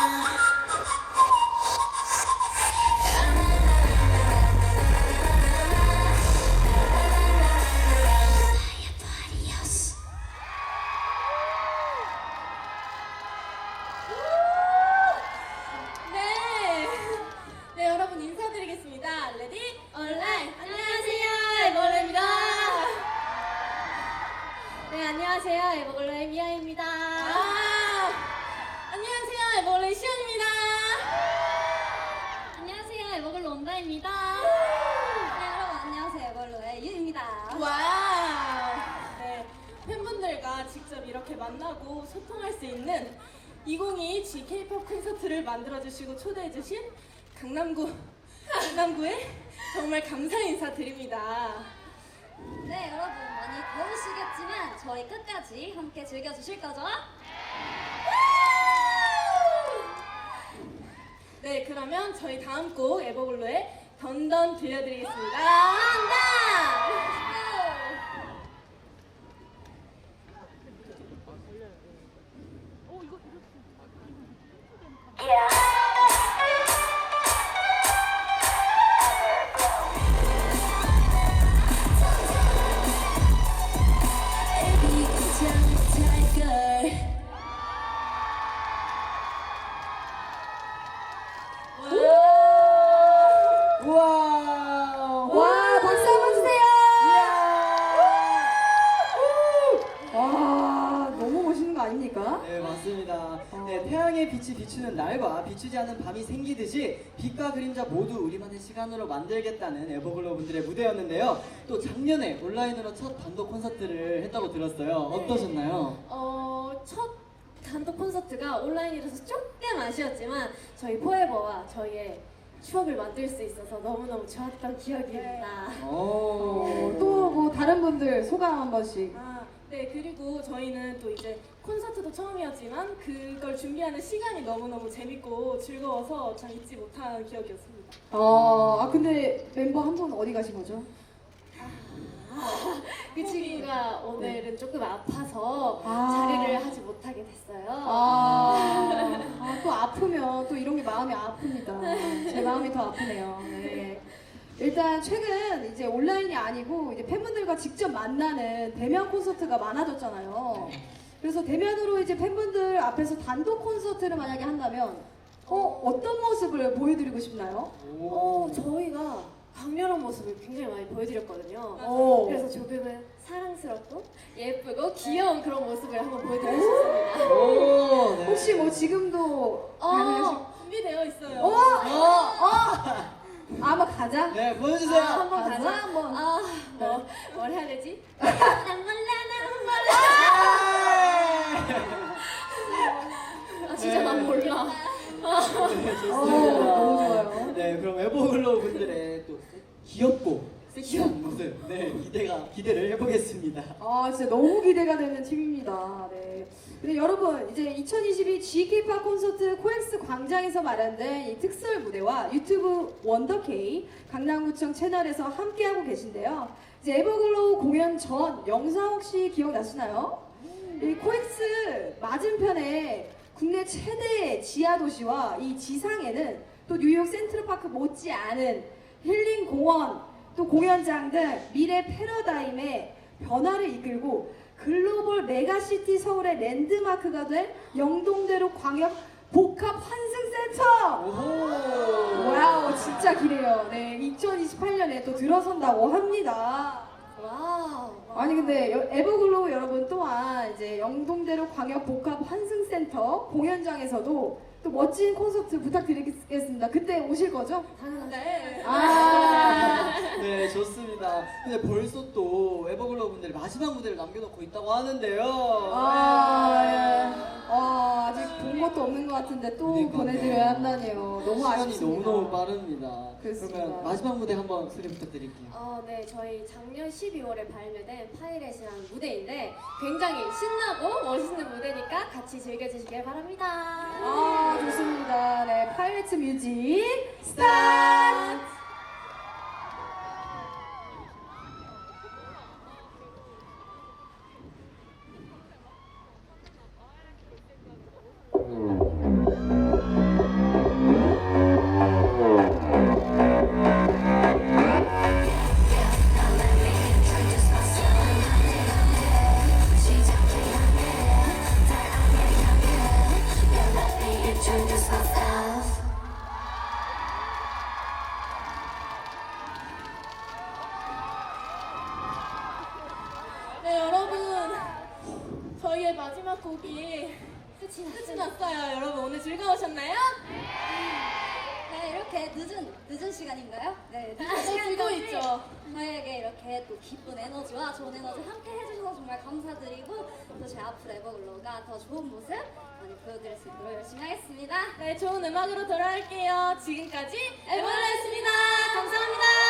네. 네, 여러분 인사드리겠습니다. 레디 온라인. 안녕하세요. 에버글로의 네, 미아입니다 아, 에버글로의 시연입니다. 안녕하세요. 에버글로 온다입니다. 네, 여러분 안녕하세요. 에버글로의 유입니다. 와우. 네, 팬분들과 직접 이렇게 만나고 소통할 수 있는 2022 G K-pop 콘서트를 만들어 주시고 초대해 주신 강남구 강남구에 정말 감사 인사 드립니다. 네, 여러분 많이 더우시겠지만 저희 끝까지 함께 즐겨 주실 거죠? 그러면 저희 다음 곡 에버글로의 던던 들려드리겠습니다. 태양의 빛이 비추는 날과 비추지 않는 밤이 생기듯이 빛과 그림자 모두 우리만의 시간으로 만들겠다는 에버글로 분들의 무대였는데요. 또 작년에 온라인으로 첫 단독 콘서트를 했다고 들었어요. 어떠셨나요? 어, 첫 단독 콘서트가 온라인이라서 조금 아쉬웠지만 저희 포에버와 저희의 추억을 만들 수 있어서 너무너무 좋았던 기억입니다. 오. 또 뭐 다른 분들 소감 한 번씩. 아, 네, 그리고 저희는 또 이제 콘서트도 처음이었지만 그걸 준비하는 시간이 너무너무 재밌고 즐거워서 참 잊지 못한 기억이었습니다. 어, 아 근데 멤버 한 분 어디 가신 거죠? 그 친구가 오늘은 조금 아파서 아. 자리를 하지 못하게 됐어요. 아, 아, 또 아프면 또 이런 게 마음이 아픕니다. 제 마음이 더 아프네요. 네. 일단 최근 이제 온라인이 아니고 이제 팬분들과 직접 만나는 대면 콘서트가 많아졌잖아요. 그래서 대면으로 이제 팬분들 앞에서 단독 콘서트를 만약에 한다면 어 어떤 모습을 보여드리고 싶나요? 어, 저희가 강렬한 모습을 굉장히 많이 보여드렸거든요. 오. 그래서 조금은 사랑스럽고 예쁘고 귀여운 그런 모습을 한번 보여드리고 싶습니다. 오, 네. 혹시 뭐 지금도? 어, 준비되어 있어요. 어? 어? 아, 한번 가자. 네, 보여주세요. 아, 한번 가자, 가자. 한번. 아, 뭐, 뭘 해야 되지? 난 몰라, 난 몰라. 아, 진짜 난 몰라. 네, 좋습니다. 어, 너무 좋아요. 네, 그럼 에버글로 분들의 또 귀엽고 섹시한 모습, 네, 기대가 기대를 해보겠습니다. 아 진짜 너무 기대가 되는 팀입니다. 네. 근데 여러분 이제 2022 GK팝 콘서트 코엑스 광장에서 마련된 이 특설 무대와 유튜브 원더케이 강남구청 채널에서 함께하고 계신데요. 이제 에버글로우 공연 전 영상 혹시 기억나시나요? 이 코엑스 맞은편에 국내 최대 지하 도시와 이 지상에는 또 뉴욕 센트럴파크 못지않은 힐링 공원 또 공연장 등 미래 패러다임의 변화를 이끌고 글로벌 메가시티 서울의 랜드마크가 될 영동대로 광역 복합 환승센터 오호. 와우 진짜 기대요 네 2028년에 또 들어선다고 합니다 와우. 아니 근데 여- 에버글로우 여러분 또한 이제 영동대로 광역 복합 환승센터 공연장에서도 또 멋진 콘서트 부탁드리겠습니다. 그때 오실 거죠? 네. 아, 네, 좋습니다. 근데 벌써 또 에버글로 분들이 마지막 무대를 남겨놓고 있다고 하는데요. 아, 예. 아, 아직 본 것도 없는 것 같은데 또 그러니까요. 보내드려야 한다니요. 너무 시간이 아쉽습니다. 너무너무 빠릅니다. 그렇습니다. 그러면 마지막 무대 한번 소개 부탁드릴게요. 어, 네, 저희 작년 12월에 발매된 파이렛이라는 무대인데 굉장히 신나고 멋있는 무대니까 같이 즐겨주시길 바랍니다. 아, 좋습니다. 네, 파이레츠 뮤직 스타트! 마지막 곡이 끝이, 끝이 났어요. 여러분 오늘 즐거우셨나요? 네, 이렇게 늦은 늦은 시간인가요? 네, 늦은 아, 시간까지 즐거워 있죠. 저에게 이렇게 또 기쁜 에너지와 좋은 에너지 함께 해주셔서 정말 감사드리고 또 제 앞으로 에버글로우가 더 좋은 모습 많이 보여드릴 수 있도록 열심히 하겠습니다. 네, 좋은 음악으로 돌아올게요. 지금까지 에버라였습니다. 감사합니다.